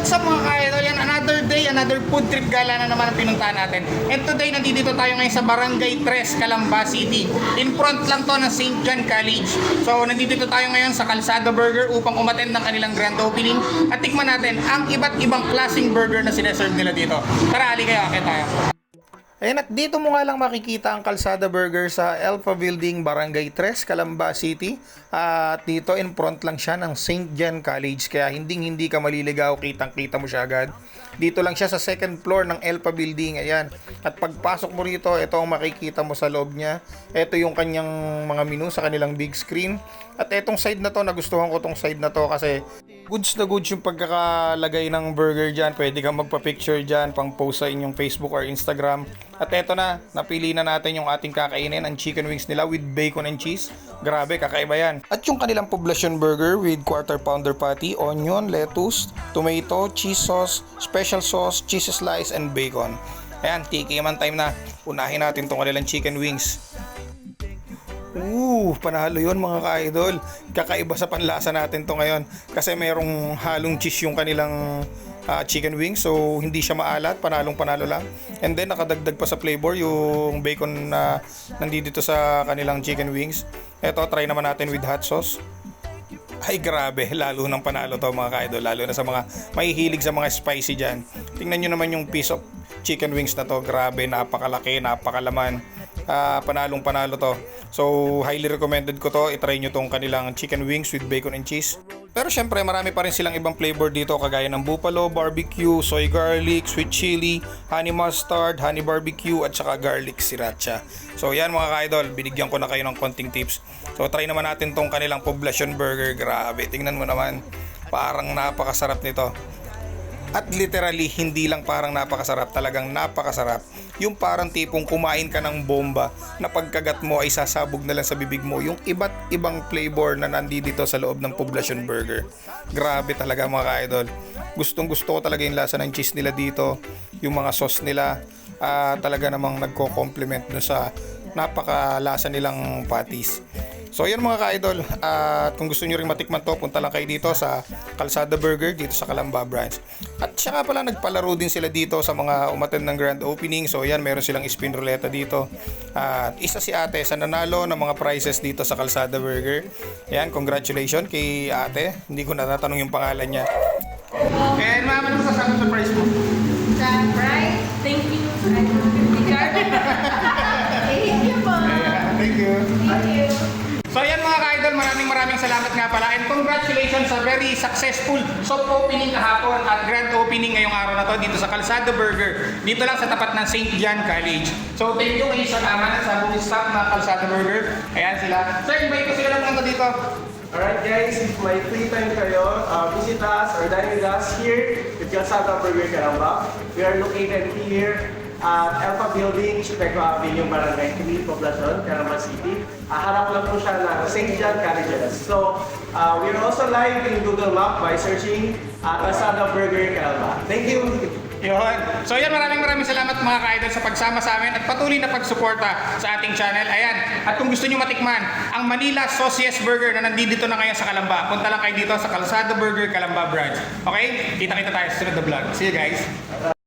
What's up mga ka-idol? Yan, another day, another food trip gala na naman ang pinuntahan natin. And today, nandito tayo ngayon sa Barangay 3, Calamba City. In front lang to ng St. John College. So, nandito tayo ngayon sa Calzada Burger upang umattend ng kanilang grand opening at tikman natin ang iba't ibang klaseng burger na sineserve nila dito. Tara, ali kayo, akit tayo. Ayan at dito mo nga lang makikita ang Calzada Burger sa Alpha Building, Barangay 3, Calamba City. At dito in front lang siya ng St. John College kaya hindi hindi ka maliligaw, kitang-kita mo siya agad. Dito lang siya sa second floor ng Alpha Building. Ayan. At pagpasok mo rito, ito ang makikita mo sa loob niya. Ito yung kanyang mga menu sa kanilang big screen. At etong side na to, nagustuhan ko tong side na to kasi goods na goods yung pagkakalagay ng burger dyan. Pwede kang magpa-picture dyan, pang post sa inyong Facebook or Instagram. At eto na, napili na natin yung ating kakainin, ang chicken wings nila with bacon and cheese. Grabe, kakaiba yan. At yung kanilang poblacion burger with quarter pounder patty, onion, lettuce, tomato, cheese sauce, special sauce, cheese slice, and bacon. Ayan, tiki man time na. Unahin natin tong kanilang chicken wings. Ooh, panalo yon mga ka-idol. Kakaiba sa panlasa natin to ngayon. Kasi merong halong cheese yung kanilang ah, chicken wings. So, hindi siya maalat. Panalong panalo lang. And then, nakadagdag pa sa flavor yung bacon na nandito sa kanilang chicken wings. Ito, try naman natin with hot sauce. Ay grabe, lalo ng panalo to mga ka-idol. Lalo na sa mga mahihilig sa mga spicy dyan. Tingnan nyo naman yung piece of chicken wings na to. Grabe, napakalaki, napakalaman. Ah, panalong panalo to. So, highly recommended ko to. I-try nyo tong kanilang chicken wings with bacon and cheese. Pero syempre, marami pa rin silang ibang flavor dito kagaya ng buffalo, barbecue, soy garlic, sweet chili, honey mustard, honey barbecue, at saka garlic sriracha. So yan mga ka-idol, binigyan ko na kayo ng konting tips. So try naman natin tong kanilang poblacion burger. Grabe, tingnan mo naman. Parang napakasarap nito. At literally, hindi lang parang napakasarap, talagang napakasarap. Yung parang tipong kumain ka ng bomba na pagkagat mo ay sasabog na lang sa bibig mo. Yung iba't ibang flavor na nandito sa loob ng Poblacion Burger. Grabe talaga mga ka-idol. Gustong gusto ko talaga yung lasa ng cheese nila dito. Yung mga sauce nila. ah, talaga namang nagko-complement dun sa napakalasa nilang patties. So yan mga ka-idol, at kung gusto nyo rin matikman to, punta lang kayo dito sa Calzada Burger dito sa Calamba branch. At saka pala nagpalaro din sila dito sa mga umattend ng grand opening. So yan, meron silang spin ruleta dito. At isa si ate sa nanalo ng mga prizes dito sa Calzada Burger. Yan, congratulations kay ate. Hindi ko natatanong yung pangalan niya. And ma'am, ano sa prize mo? Sa Bright, thank you. Salamat nga pala and congratulations sa very successful soft opening kahapon at grand opening ngayong araw na to dito sa Calzado Burger dito lang sa tapat ng St. John College. So thank you kay Sir Aman at sa buong staff ng Calzado Burger. Ayan sila. Sir, invite ko sila lang punta dito. Alright guys, if may free time kayo, uh, visit us or dine with us here with Calzada Burger Caramba. We are located here at Alpha Building, Chupeco Avenue, Barangay 3, Poblacion, Caramba City. Uh, harap lang po siya ng St. John Colleges. So, uh, we're also live in Google Map by searching uh, Calzada Burger Caramba. Thank you! Yun. So yan, maraming maraming salamat mga ka-idol sa pagsama sa amin at patuloy na pagsuporta sa ating channel. Ayan. At kung gusto nyo matikman, ang Manila Sauciest Burger na nandito na ngayon sa Kalamba, punta lang kayo dito sa Calzada Burger Kalamba branch. Okay? Kita-kita tayo sa sunod na vlog. See you guys.